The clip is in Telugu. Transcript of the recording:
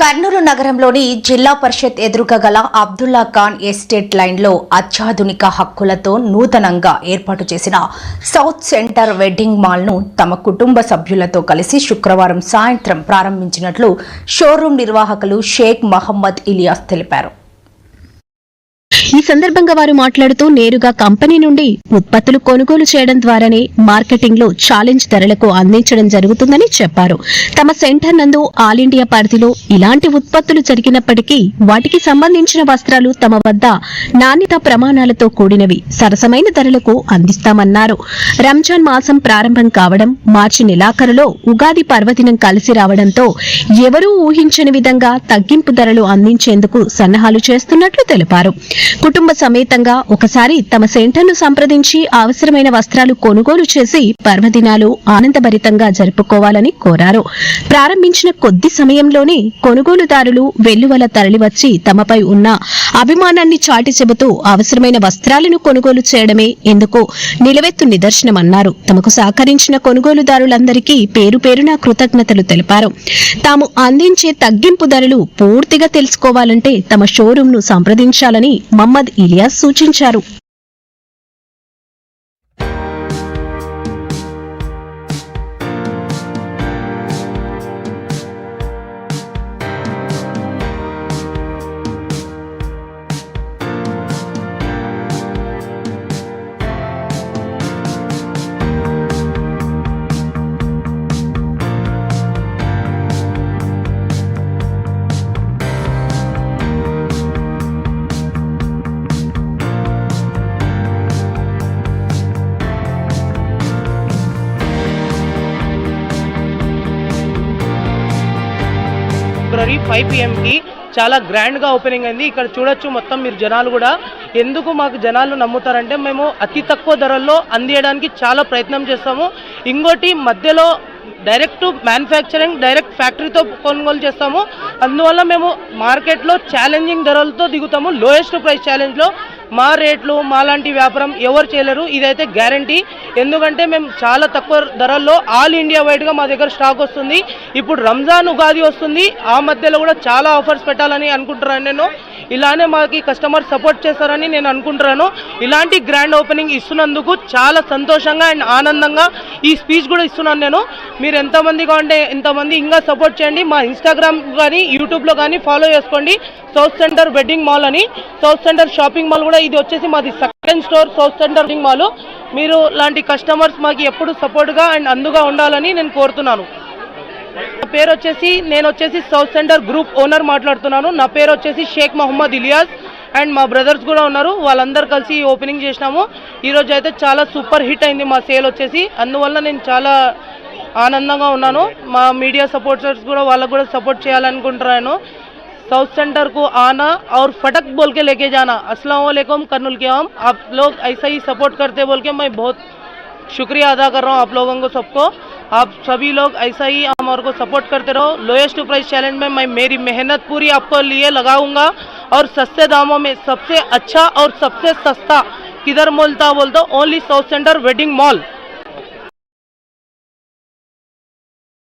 కర్నూలు నగరంలోని జిల్లా పరిషత్ ఎదురుగా గల అబ్దుల్లా ఖాన్ ఎస్టేట్ లైన్లో అత్యాధునిక హక్కులతో నూతనంగా ఏర్పాటు చేసిన సౌత్ సెంటర్ వెడ్డింగ్ మాల్ను తమ కుటుంబ సభ్యులతో కలిసి శుక్రవారం సాయంత్రం ప్రారంభించినట్లు షోరూం నిర్వాహకులు షేక్ మహమ్మద్ ఇలియాస్ తెలిపారు. సందర్భంగా వారు మాట్లాడుతూ నేరుగా కంపెనీ నుండి ఉత్పత్తులు కొనుగోలు చేయడం ద్వారానే మార్కెటింగ్లో ఛాలెంజ్ ధరలకు అందించడం జరుగుతుందని చెప్పారు. తమ సెంటర్ నందు ఆల్ ఇండియా పరిధిలో ఇలాంటి ఉత్పత్తులు జరిగినప్పటికీ వాటికి సంబంధించిన వస్త్రాలు తమ వద్ద నాణ్యత ప్రమాణాలతో కూడినవి సరసమైన ధరలకు అందిస్తామన్నారు. రంజాన్ మాసం ప్రారంభం కావడం మార్చి నెలాఖరులో ఉగాది పర్వదినం కలిసి రావడంతో ఎవరూ ఊహించని విధంగా తగ్గింపు ధరలు అందించేందుకు సన్నాహాలు చేస్తున్నట్లు తెలిపారు. కుటుంబ కుటుంబ సమేతంగా ఒకసారి తమ సెంటర్ను సంప్రదించి అవసరమైన వస్త్రాలు కొనుగోలు చేసి పర్వదినాలు ఆనందభరితంగా జరుపుకోవాలని కోరారు. ప్రారంభించిన కొద్ది సమయంలోనే కొనుగోలుదారులు వెల్లువల తరలివచ్చి తమపై ఉన్న అభిమానాన్ని చాటి చెబుతూ అవసరమైన వస్త్రాలను కొనుగోలు చేయడమే ఇందుకు నిలవెత్తు నిదర్శనమన్నారు. తమకు సహకరించిన కొనుగోలుదారులందరికీ పేరు పేరున కృతజ్ఞతలు తెలిపారు. తాము అందించే తగ్గింపు ధరలు పూర్తిగా తెలుసుకోవాలంటే తమ షోరూంను సంప్రదించాలని మహమ్మద్ ఇలియాస్ సూచించారు. ఫిబ్రవరి ఫైవ్ పిఎంకి చాలా గ్రాండ్గా ఓపెనింగ్ అయింది. ఇక్కడ చూడొచ్చు మొత్తం మీరు జనాలు కూడా. ఎందుకు మాకు జనాలు నమ్ముతారంటే మేము అతి తక్కువ ధరల్లో అందియడానికి చాలా ప్రయత్నం చేస్తాము. ఇంకోటి మధ్యలో డైరెక్ట్ మ్యానుఫ్యాక్చరింగ్ డైరెక్ట్ ఫ్యాక్టరీతో కొనుగోలు చేస్తాము. అందువల్ల మేము మార్కెట్లో ఛాలెంజింగ్ ధరలతో దిగుతాము. లోయెస్ట్ ప్రైస్ ఛాలెంజ్లో మా రేట్లు మాలాంటి వ్యాపారం ఎవరు చేయలేరు. ఇదైతే గ్యారంటీ. ఎందుకంటే మేము చాలా తక్కువ ధరల్లో ఆల్ ఇండియా వైడ్గా మా దగ్గర స్టాక్ వస్తుంది. ఇప్పుడు రంజాన్ ఉగాది వస్తుంది. ఆ మధ్యలో కూడా చాలా ఆఫర్స్ పెట్టాలని అనుకుంటున్నాను నేను. ఇలానే మాకు కస్టమర్ సపోర్ట్ చేస్తారని నేను అనుకుంటున్నాను. ఇలాంటి గ్రాండ్ ఓపెనింగ్ ఇస్తున్నందుకు చాలా సంతోషంగా అండ్ ఆనందంగా ఈ స్పీచ్ కూడా ఇస్తున్నాను నేను. మీరు ఎంతమంది కావాలంటే ఎంతమంది ఇంకా సపోర్ట్ చేయండి. మా ఇన్స్టాగ్రామ్ కానీ యూట్యూబ్లో కానీ ఫాలో చేసుకోండి. సౌత్ సెంటర్ వెడ్డింగ్ మాల్ అని. సౌత్ సెంటర్ షాపింగ్ మాల్ కూడా ఇది వచ్చేసి మాది second store South Centre wedding mall మీరు లాంటి కస్టమర్స్ మాకు ఎప్పుడు సపోర్ట్గా అండ్ అందుగా ఉండాలని నేను కోరుతున్నాను. పేరు వచ్చేసి నేను వచ్చేసి సౌత్ సెంటర్ గ్రూప్ ఓనర్ మాట్లాడుతున్నాను నా పేరు వచ్చేసి షేక్ మహమ్మద్ ఇలియాస్ అండ్ మా బ్రదర్స్ కూడా ఉన్నారు వాళ్ళందరూ కలిసి ఓపెనింగ్ చేసినాము ఈరోజు అయితే చాలా సూపర్ హిట్ అయింది మా సేల్ వచ్చేసి అందువల్ల నేను చాలా ఆనందంగా ఉన్నాను మా మీడియా సపోర్టర్స్ కూడా వాళ్ళకు కూడా సపోర్ట్ చేయాలనుకుంటున్నాను साउथ सेंटर को आना और फटक बोल के लेके जाना अस्सलाम वालेकुम कर्नूल के हम आप लोग ऐसा ही सपोर्ट करते बोल के मैं बहुत शुक्रिया अदा कर रहा हूँ आप लोगों को सबको आप सभी लोग ऐसा ही हमारे को सपोर्ट करते रहो। लोएस्ट प्राइस चैलेंज में मैं मेरी मेहनत पूरी आपको लिए लगाऊँगा और सस्ते दामों में सबसे अच्छा और सबसे सस्ता, किधर मिलता बोलता only South Centre wedding mall